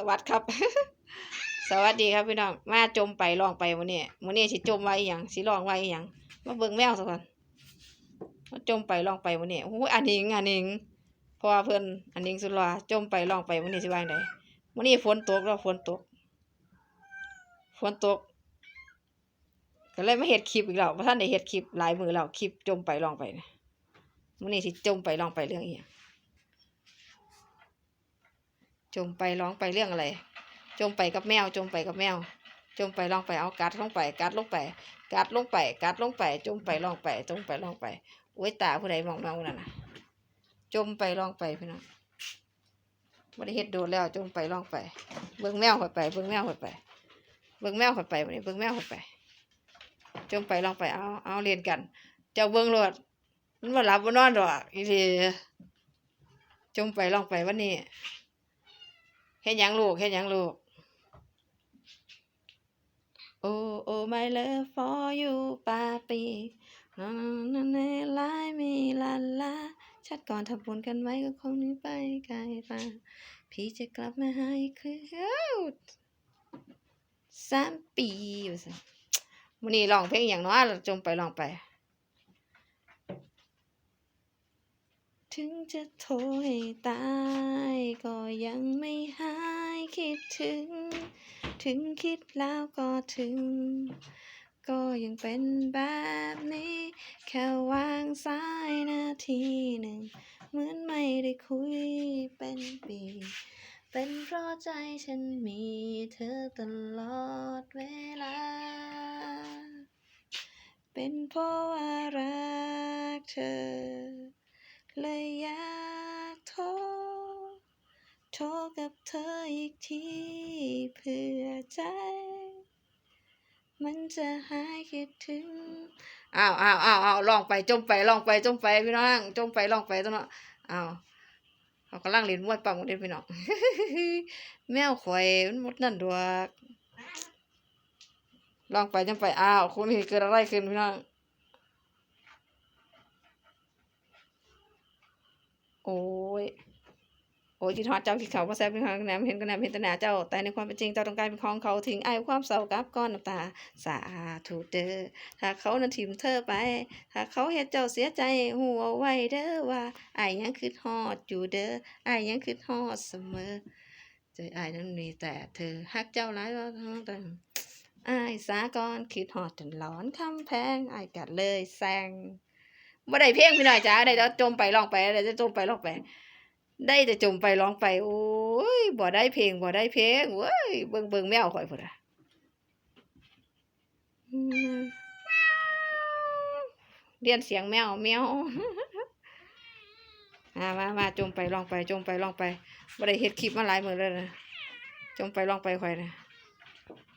สวัสดีครับ สวัสดีครับพี่น้อง มาจมไปลองไปวันนี้วันนี้สิจมไว้อหย่างสิลองไว้อหย่างมาเบิ่งแมวสักก่อนมาจมไปลองไปวันนี้โอ้ยอันนิงอันนิงเพราะว่าเพิ่นอันนิงสุดหลาจมไปลองไปวันนี้สิว่าจังใดวันนี้ฝนตกแล้วฝนตก ฝนตก ก็เลยมาเฮ็ดคลิปอีกแล้วเพราะท่านได้เฮ็ดคลิปหลายมือแล้วคลิปจมไปลองไปนะวันนี้สิจมไปลองไปเรื่องอีหยัง จมไปร้องไปเรื่องอะไร จมไปกับแมว จมไปกับแมว จมไปร้องไปเอากัดลงไป กัดลงไป กัดลงไป กัดลงไป จมไปร้องไป จมไปร้องไปโอ้ยตาผู้ใดมองเมานั่นนะจมไปร้องไปพี่น้องบ่ได้เฮ็ดโดนแล้วจมไปร้องไป เบิ่งแมวข่อยไป เบิ่งแมวข่อยไป เบิ่งแมวข่อยไปวันนี้เบิ่งแมวข่อยไป จมไปร้องไป เอาเอาเรียนกัน เจ้าเบิ่งโลดมันบ่หลับบ่นอนดอกอีทีจมไปร้องไปวันนี้ ฮ็ดหยังลูกเฮ็ดหยังลูก โอ้โอ้ my love for you ปาปีนอนนในลายมีลาลาชัดก่อนทำบุญกันไว้ก็คงนี้ไปไกลฟ้าพี่จะกลับมาหาอีกคือสามปีว่าซั่นมื้อนี้ร้องเพลงหยังเนาะจมไปร้องไป ถึงจะโทรให้ตาย ก็ยังไม่หายคิดถึง ถึงคิดแล้วก็ถึง ก็ยังเป็นแบบนี้ แค่วางสายนาทีหนึ่ง เหมือนไม่ได้คุยเป็นปี เป็นเพราะใจฉันมีเธอตลอดเวลา เป็นเพราะว่ารักเธอ เลยอยากโทร โทรกับเธออีกทีเพื่อใจ มันจะหายคิดถึงอ้าวอ้าวอ้าวอ้าวลองไปจมไปลองไปจมไปพี่น้องจมไปลองไปตัวเนาะอ้าวเขากำลังเล่นมวยปังเด้พี่น้องแมวข่อยมันมดนั่นดอกลองไปจมไปอ้าวคุณเห็นเกิดอะไรขึ้นพี่น้อง โอ้ยโอ้ยที่ทอดเจ้าที่เขาก็แซ่บเป็นของแหนมเห็นก็แหนมเห็นแต่หนาเจ้า แต่ในความเป็นจริงเจ้าต้องกลายเป็นของเขาทิ้งไอ้ความเศร้ากับก้อนน้ำตา สาธุเด้อถ้าเขานั้นทิมเธอไป ถ้าเขาเฮ็ดเจ้าเสียใจหูเอาไว้เด้อว่าไอ้ยังคิดฮอดอยู่เด้อไอ้ยังคิดฮอดเสมอใจอ้ายนั้นมีแต่เธอฮักเจ้าหลายว่าทั้งแต่อ้สากอนคิดฮอดจนหลอนคำแพงไอ้กัดเลยแซง บ่ได้เพลงพี่หน่อยจ้าได้แต่จมไปร้องไปได้แต่จมไปร้องไป ได้แต่จมไปร้องไป โอ้ยบ่ได้เพลงบ่ได้เพลงเว้ยเบิ่งเบิ่งแมวข่อยพุ่นน่ะเรียนเสียงแมวแมวมามามาจมไปร้องไปจมไปร้องไปบ่ได้เฮ็ดคลิปมาหลายมื้อแล้วนะจมไปร้องไปข่อยนะ